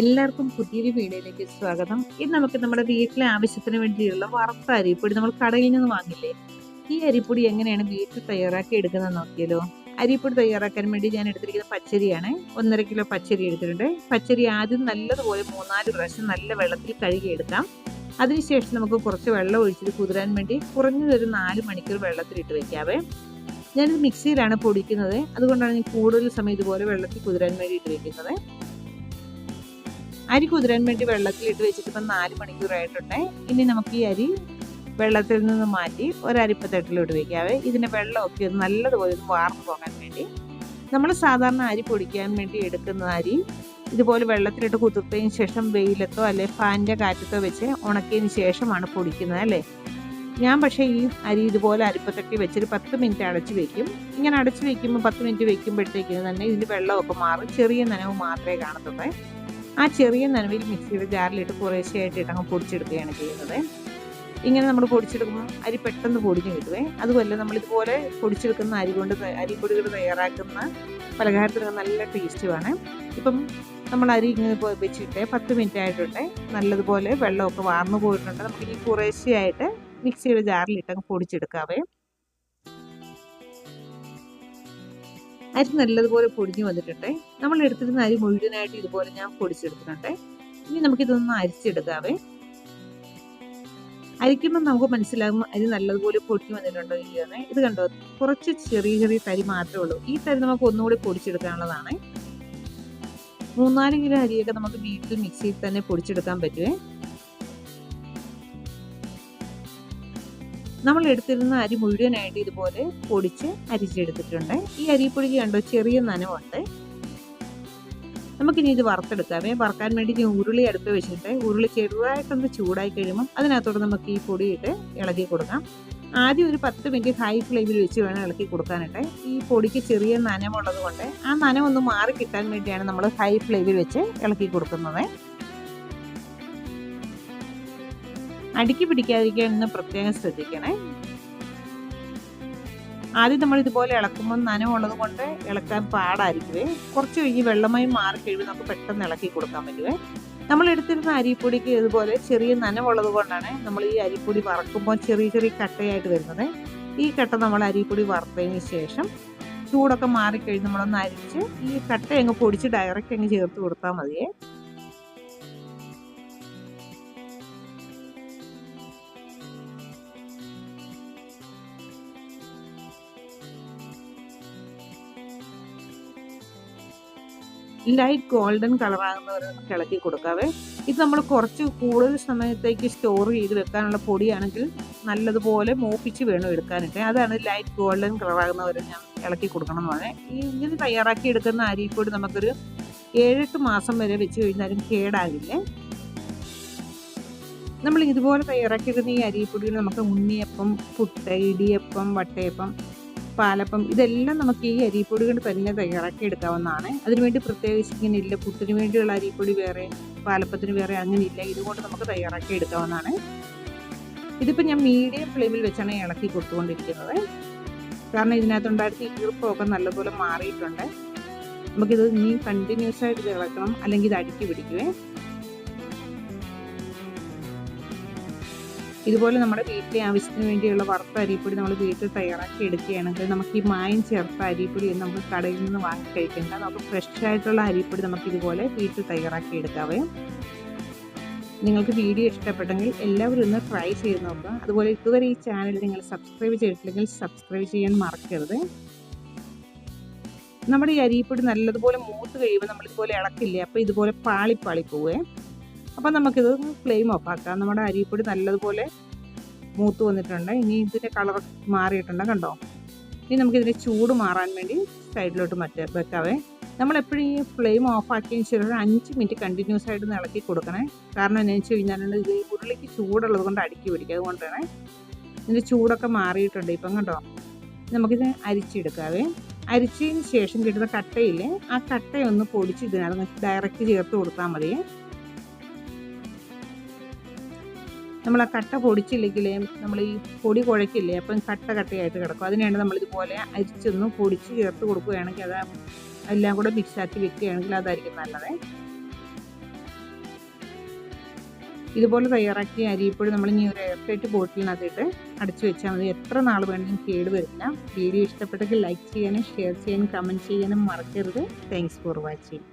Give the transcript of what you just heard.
എല്ലാവർക്കും പുതിയൊരു വീഡിയോയിലേക്ക് സ്വാഗതം. ഇന്ന് നമുക്ക് നമ്മുടെ വീട്ടിലെ ആവശ്യത്തിന് വേണ്ടിയുള്ള വറുത്ത അരിപ്പൊടി നമ്മൾ കടയിൽ നിന്ന് വാങ്ങില്ലേ? ഈ അരിപ്പൊടി എങ്ങനെയാണ് വീട്ടിൽ തയ്യാറാക്കി എടുക്കുന്നത് നോക്കിയല്ലോ അരിപ്പൊടി തയ്യാറാക്കാൻ വേണ്ടി ഞാൻ എടുത്തിരിക്കുന്ന പച്ചരിയാണ്. ഒന്നര കിലോ പച്ചരി എടുത്തിട്ടുണ്ട്. പച്ചരി ആദ്യം നല്ലതുപോലെ മൂന്നാൽ പ്രാവശ്യം നല്ല വെള്ളത്തിൽ കഴുകി എടുക്കാം. അതിനുശേഷം നമുക്ക് കുറച്ച് വെള്ളം ഒഴിച്ചിട്ട് കുതിരാൻ വേണ്ടി കുറഞ്ഞതൊരു നാല് മണിക്കൂർ വെള്ളത്തിലിട്ട് വെക്കാവേ. ഞാനിത് മിക്സിയിലാണ് പൊടിക്കുന്നത്. അതുകൊണ്ടാണ് ഞാൻ കൂടുതൽ സമയം ഇതുപോലെ വെള്ളത്തിൽ കുതിരാൻ വേണ്ടി ഇട്ട് വെക്കുന്നത്. അരി കുതിരാൻ വേണ്ടി വെള്ളത്തിലിട്ട് വെച്ചിട്ട് ഇപ്പം നാല് മണിക്കൂറായിട്ടുണ്ട്. ഇനി നമുക്ക് ഈ അരി വെള്ളത്തിൽ നിന്ന് മാറ്റി ഒരരിപ്പത്തട്ടിലോട്ട് വെക്കാവേ. ഇതിന്റെ വെള്ളമൊക്കെ ഒന്ന് നല്ലതുപോലെ ഒന്ന് വാർന്നു പോകാൻ വേണ്ടി. നമ്മൾ സാധാരണ അരി പൊടിക്കാൻ വേണ്ടി എടുക്കുന്ന അരി ഇതുപോലെ വെള്ളത്തിലിട്ട് കുതിർത്തതിന് ശേഷം വെയിലത്തോ അല്ലെ ഫാനിന്റെ കാറ്റത്തോ വെച്ച് ഉണക്കിയതിന് ശേഷമാണ് പൊടിക്കുന്നത് അല്ലേ? ഞാൻ പക്ഷേ ഈ അരി ഇതുപോലെ അരിപ്പത്തട്ടി വെച്ചൊരു പത്ത് മിനിറ്റ് അടച്ച് വെക്കും. ഇങ്ങനെ അടച്ച് വെക്കുമ്പോൾ പത്ത് മിനിറ്റ് വെക്കുമ്പോഴത്തേക്കിന് തന്നെ ഇതിന്റെ വെള്ളമൊക്കെ മാറും. ചെറിയ നനവ് മാത്രമേ കാണത്തുള്ളൂ. ആ ചെറിയ നനവിൽ മിക്സിയുടെ ജാറിലിട്ട് കുറേശ്ശെയായിട്ട് ഇട്ടങ്ങ് പൊടിച്ചെടുക്കുകയാണ് ചെയ്യുന്നത്. ഇങ്ങനെ നമ്മൾ പൊടിച്ചെടുക്കുമ്പോൾ അരി പെട്ടെന്ന് പൊടിഞ്ഞ് കിട്ടുവേ. അതുമല്ല നമ്മളിതുപോലെ പൊടിച്ചെടുക്കുന്ന അരി കൊണ്ട് അരിപ്പൊടികൾ തയ്യാറാക്കുന്ന പലഹാരത്തിന് നല്ല ടേസ്റ്റുമാണ് ഇപ്പം നമ്മൾ അരി ഇങ്ങനെ വെച്ചിട്ട് പത്ത് മിനിറ്റ് ആയിട്ടുണ്ട്. നല്ലതുപോലെ വെള്ളമൊക്കെ വാർന്നു പോയിട്ടുണ്ട്. നമുക്ക് ഇനി കുറേശ്ശെയായിട്ട് മിക്സിയുടെ ജാറിലിട്ട് അങ്ങ് പൊടിച്ചെടുക്കാവേ. അരി നല്ലതുപോലെ പൊടിഞ്ഞു വന്നിട്ടുണ്ട് നമ്മൾ എടുത്തിരുന്ന അരി മുഴുവനായിട്ട് ഇതുപോലെ ഞാൻ പൊടിച്ചെടുത്തിട്ടുണ്ട്. ഇനി നമുക്കിതൊന്ന് അരിച്ചെടുക്കാവേ. അരിക്കുമ്പോൾ നമുക്ക് മനസ്സിലാകും അരി നല്ലതുപോലെ പൊടിഞ്ഞു വന്നിട്ടുണ്ടോ ഇല്ലയോന്ന് ഇത് കണ്ടോ? കുറച്ച് ചെറിയ ചെറിയ തരി മാത്രമേ ഉള്ളൂ. ഈ തരി നമുക്ക് ഒന്നുകൂടി പൊടിച്ചെടുക്കാനുള്ളതാണ്. മൂന്നാൽ കിലോ അരിയൊക്കെ നമുക്ക് വീട്ടിൽ മിക്സിയിൽ തന്നെ പൊടിച്ചെടുക്കാൻ പറ്റുമേ നമ്മൾ എടുത്തിരുന്ന അരി മുഴുവനായിട്ട് ഇതുപോലെ പൊടിച്ച് അരിച്ചെടുത്തിട്ടുണ്ട് ഈ അരിപ്പൊടിക്ക് കണ്ടോ? ചെറിയ നനവുണ്ട്. നമുക്കിനി ഇത് വറുത്തെടുക്കാമേ വറുക്കാൻ വേണ്ടി ഞാൻ ഉരുളി അടുത്ത് വെച്ചിട്ട് ഉരുളി ചെറുതായിട്ടൊന്ന് ചൂടായി കഴിയുമ്പം അതിനകത്തോടെ നമുക്ക് ഈ പൊടിയിട്ട് ഇളകി കൊടുക്കാം. ആദ്യം ഒരു പത്ത് മിനിറ്റ് ഹൈ ഫ്ലെയിമിൽ വെച്ച് വേണം ഇളക്കി കൊടുക്കാനായിട്ട്. ഈ പൊടിക്ക് ചെറിയ നനവുള്ളത് കൊണ്ട് ആ നനവൊന്ന് മാറി കിട്ടാൻ വേണ്ടിയാണ് നമ്മൾ ഹൈ ഫ്ലെയിമിൽ വെച്ച് ഇളക്കി കൊടുക്കുന്നത്. അടുക്കി പിടിക്കാതിരിക്കാൻ എന്ന് പ്രത്യേകം ശ്രദ്ധിക്കണേ. ആദ്യം നമ്മൾ ഇതുപോലെ ഇളക്കുമ്പോൾ നനവുള്ളത് കൊണ്ട് ഇളക്കാൻ പാടായിരിക്കുവേ. കുറച്ച് കഴിഞ്ഞ് വെള്ളമായി മാറി കഴിയുമ്പോൾ നമുക്ക് പെട്ടെന്ന് ഇളക്കി കൊടുക്കാൻ പറ്റുവേ. നമ്മൾ എടുത്തിരുന്ന അരിപ്പൊടിക്ക് ഇതുപോലെ ചെറിയ നനവുള്ളത് കൊണ്ടാണ് നമ്മൾ ഈ അരിപ്പൊടി വറക്കുമ്പോൾ ചെറിയ ചെറിയ കട്ടയായിട്ട് വരുന്നത്. ഈ കട്ട നമ്മൾ അരിപ്പൊടി വറുത്തതിന് ശേഷം ചൂടൊക്കെ മാറിക്കഴിഞ്ഞ് നമ്മളൊന്ന് അരിച്ച് ഈ കട്ട അങ്ങ് പൊടിച്ച് ഡയറക്റ്റ് അങ്ങ് ചേർത്ത് കൊടുത്താൽ മതിയേ. ലൈറ്റ് ഗോൾഡൻ കളറാകുന്നവരെ നമുക്ക് ഇളക്കി കൊടുക്കാവേ. ഇത് നമ്മൾ കുറച്ച് കൂടുതൽ സമയത്തേക്ക് സ്റ്റോർ ചെയ്ത് വെക്കാനുള്ള പൊടിയാണെങ്കിൽ നല്ലതുപോലെ മോപ്പിച്ച് വേണം എടുക്കാനൊക്കെ അതാണ് ലൈറ്റ് ഗോൾഡൻ കളറാകുന്നവരെ ഞാൻ ഇളക്കി കൊടുക്കണം എന്ന് പറഞ്ഞാൽ ഇങ്ങനെ തയ്യാറാക്കി എടുക്കുന്ന അരിപ്പൊടി നമുക്കൊരു ഏഴെട്ട് മാസം വരെ വെച്ച് കഴിഞ്ഞാലും കേടാകില്ലേ? നമ്മൾ ഇതുപോലെ തയ്യാറാക്കിയിരുന്ന ഈ അരിപ്പൊടിയിൽ നമുക്ക് ഉണ്ണിയപ്പം പുട്ട് ഇടിയപ്പം വട്ടയപ്പം പാലപ്പം ഇതെല്ലാം നമുക്ക് ഈ അരിപ്പൊടി കൊണ്ട് തന്നെ തയ്യാറാക്കി എടുക്കാവുന്നതാണ്. അതിനുവേണ്ടി പ്രത്യേകിച്ച് ഇങ്ങനെ ഇല്ല പുട്ടിന് വേണ്ടിയുള്ള അരിപ്പൊടി വേറെ പാലപ്പത്തിന് വേറെ അങ്ങനെ ഇല്ല. ഇതുകൊണ്ട് നമുക്ക് തയ്യാറാക്കി എടുക്കാവുന്നതാണ്. ഇതിപ്പോൾ ഞാൻ മീഡിയം ഫ്ലെയിമിൽ വെച്ചാണ് ഇളക്കി കൊടുത്തുകൊണ്ടിരിക്കുന്നത്. കാരണം ഇതിനകത്തുണ്ടായിരുന്ന ഈർപ്പമൊക്കെ നല്ലപോലെ മാറിയിട്ടുണ്ട്. നമുക്കിത് ഇനി കണ്ടിന്യൂസ് ആയിട്ട് ഇളക്കണം അല്ലെങ്കിൽ ഇത് അടുക്കി പിടിക്കുവേ. ഇതുപോലെ നമ്മുടെ വീട്ടിലെ ആവശ്യത്തിന് വേണ്ടിയുള്ള വറുത്ത അരിപ്പൊടി നമ്മൾ വീട്ടിൽ തയ്യാറാക്കി എടുക്കുകയാണെങ്കിൽ നമുക്ക് ഈ മായം ചേർത്ത അരിപ്പൊടി നമുക്ക് കടയിൽ നിന്ന് വാങ്ങി കഴിക്കേണ്ട നമുക്ക് ഫ്രഷ് ആയിട്ടുള്ള അരിപ്പൊടി നമുക്ക് ഇതുപോലെ വീട്ടിൽ തയ്യാറാക്കി എടുക്കാവേ. നിങ്ങൾക്ക് വീഡിയോ ഇഷ്ടപ്പെട്ടെങ്കിൽ എല്ലാവരും ഒന്ന് ട്രൈ ചെയ്ത് നോക്കുക. അതുപോലെ ഇതുവരെ ഈ ചാനൽ നിങ്ങൾ സബ്സ്ക്രൈബ് ചെയ്തിട്ടില്ലെങ്കിൽ സബ്സ്ക്രൈബ് ചെയ്യാൻ മറക്കരുത്. നമ്മുടെ ഈ അരിപ്പൊടി നല്ലതുപോലെ മൂത്ത് കഴിയുമ്പോൾ നമ്മളിതുപോലെ ഇളക്കില്ലേ അപ്പോൾ ഇതുപോലെ പാളിപ്പാളി പോവേ. അപ്പം നമുക്കിത് ഫ്ലെയിം ഓഫ് ആക്കാം. നമ്മുടെ അരിപ്പൊടി നല്ലതുപോലെ മൂത്ത് വന്നിട്ടുണ്ട്. ഇനി ഇതിന്റെ കളർ മാറിയിട്ടുണ്ട് കണ്ടോ? ഇനി നമുക്കിതിന്റെ ചൂട് മാറാൻ വേണ്ടി സൈഡിലോട്ട് മറ്റേ വെക്കാവേ. നമ്മളെപ്പോഴും ഈ ഫ്ലെയിം ഓഫ് ആക്കിയതിന് ശേഷം അഞ്ച് മിനിറ്റ് കണ്ടിന്യൂസ് ആയിട്ട് ഇളക്കി കൊടുക്കണേ. കാരണം എന്നു വെച്ച് കഴിഞ്ഞാൽ ഇത് ഉരുളിക്ക് ചൂടുള്ളത് കൊണ്ട് അടുക്കി പിടിക്കുക അതുകൊണ്ടാണ് ഇതിന്റെ ചൂടൊക്കെ മാറിയിട്ടുണ്ട് ഇപ്പം കണ്ടോ? നമുക്കിത് അരിച്ചെടുക്കാവേ. അരിച്ചതിന് ശേഷം കിട്ടുന്ന കട്ടയില്ലേ ആ കട്ടയൊന്ന് പൊടിച്ച് ഇതിനകത്ത് ഡയറക്റ്റ് ചേർത്ത് കൊടുത്താൽ മതിയേ നമ്മൾ ആ കട്ട പൊടിച്ചില്ലെങ്കിലേ നമ്മൾ ഈ പൊടി കുഴക്കില്ലേ അപ്പം കട്ട കട്ടയായിട്ട് കിടക്കും. അതിനാണ് നമ്മൾ ഇതുപോലെ അരിച്ചൊന്ന് പൊടിച്ച് ചേർത്ത് കൊടുക്കുകയാണെങ്കിൽ അത് എല്ലാം കൂടെ മിക്സാക്കി വെക്കുകയാണെങ്കിൽ അതായിരിക്കും നല്ലത്. ഇതുപോലെ തയ്യാറാക്കിയ അരി ഇപ്പോഴും നമ്മൾ ഇനി ഒരു എയർടൈറ്റ് ബോട്ടിലിനകത്തിട്ട് അടച്ചു വെച്ചാൽ മതി. എത്ര നാൾ വേണമെങ്കിലും കേട് വരില്ല. വീഡിയോ ഇഷ്ടപ്പെട്ടെങ്കിൽ ലൈക്ക് ചെയ്യാനും ഷെയർ ചെയ്യാനും കമന്റ് ചെയ്യാനും മറക്കരുത്. Thanks for watching